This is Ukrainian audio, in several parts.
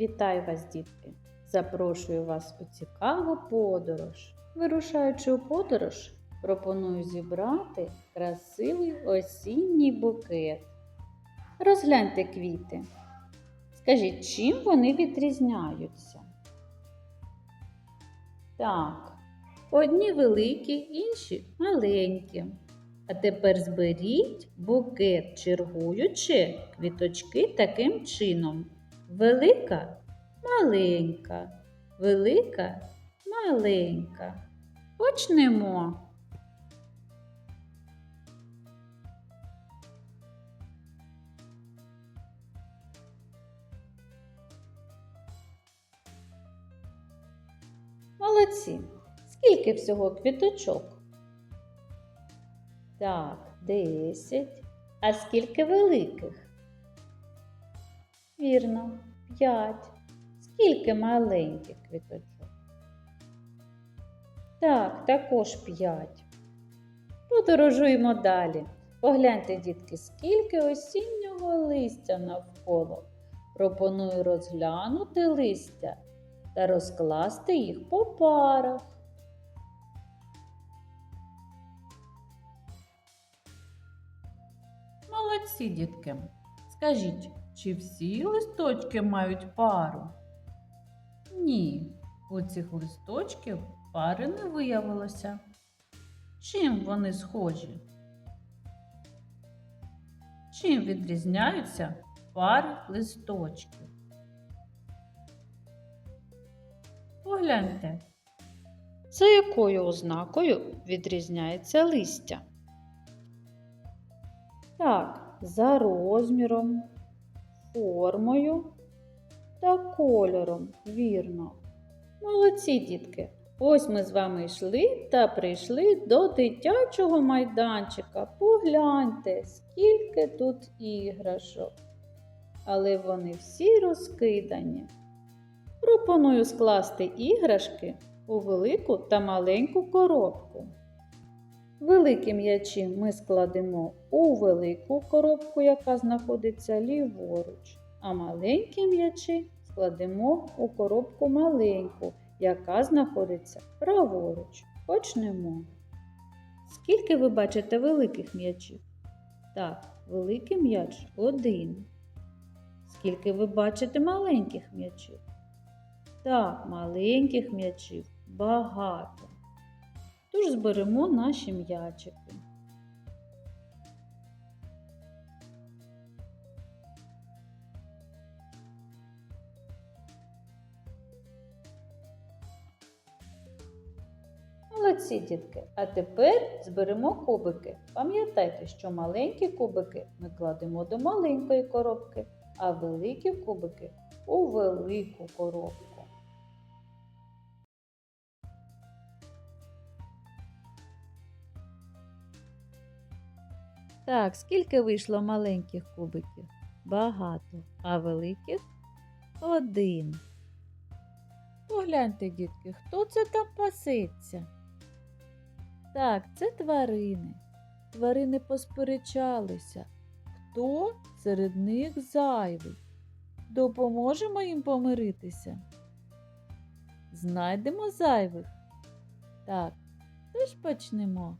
Вітаю вас, дітки! Запрошую вас у цікаву подорож. Вирушаючи у подорож, пропоную зібрати красивий осінній букет. Розгляньте квіти. Скажіть, чим вони відрізняються? Так, одні великі, інші маленькі. А тепер зберіть букет, чергуючи квіточки таким чином. Велика маленька, велика маленька. Почнемо. Молодці. Скільки всього квіточок? Так, десять. А скільки великих? Вірно, п'ять. Скільки маленьких квіточок? Так, також п'ять. Подорожуємо далі. Погляньте, дітки, скільки осіннього листя навколо. Пропоную розглянути листя та розкласти їх по парах. Молодці, дітки. Скажіть, чи всі листочки мають пару? Ні, у цих листочків пари не виявилося. Чим вони схожі? Чим відрізняються пари листочків? Погляньте, за якою ознакою відрізняється листя? Так, за розміром, формою та кольором, вірно. Молодці, дітки! Ось ми з вами йшли та прийшли до дитячого майданчика. Погляньте, скільки тут іграшок. Але вони всі розкидані. Пропоную скласти іграшки у велику та маленьку коробку. Великі м'ячі ми складемо у велику коробку, яка знаходиться ліворуч, а маленькі м'ячі складемо у коробку маленьку, яка знаходиться праворуч. Почнемо. Скільки ви бачите великих м'ячів? Так, великий м'яч один. Скільки ви бачите маленьких м'ячів? Так, маленьких м'ячів багато. Тож зберемо наші м'ячики. Молодці, дітки. А тепер зберемо кубики. Пам'ятайте, що маленькі кубики ми кладемо до маленької коробки, а великі кубики у велику коробку. Так, скільки вийшло маленьких кубиків? Багато, а великих один. Погляньте, дітки, хто це там паситься? Так, це тварини. Тварини посперечалися. Хто серед них зайвий? Допоможемо їм помиритися. Знайдемо зайвих. Так, тож почнемо.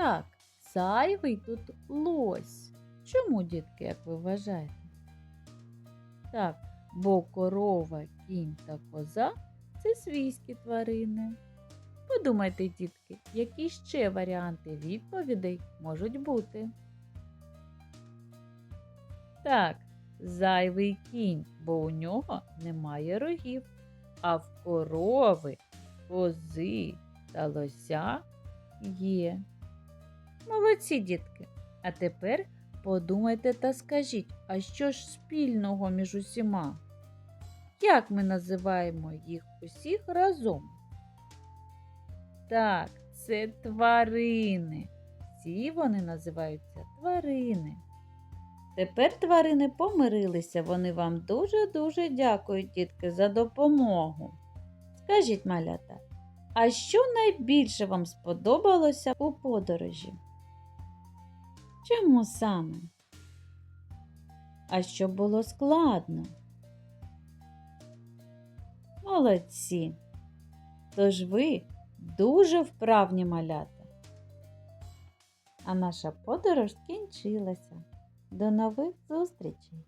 Так, зайвий тут лось. Чому, дітки, як ви вважаєте? Так, бо корова, кінь та коза це свійські тварини. Подумайте, дітки, які ще варіанти відповідей можуть бути. Так, зайвий кінь, бо у нього немає рогів, а в корови, кози та лося є. Молодці, дітки. А тепер подумайте та скажіть, а що ж спільного між усіма? Як ми називаємо їх усіх разом? Так, це тварини. Всі вони називаються тварини. Тепер тварини помирилися. Вони вам дуже-дуже дякують, дітки, за допомогу. Скажіть, малята, а що найбільше вам сподобалося у подорожі? Чому саме? а щоб було складно. Молодці. Тож ви дуже вправні малята. А наша подорож скінчилася. До нових зустрічей!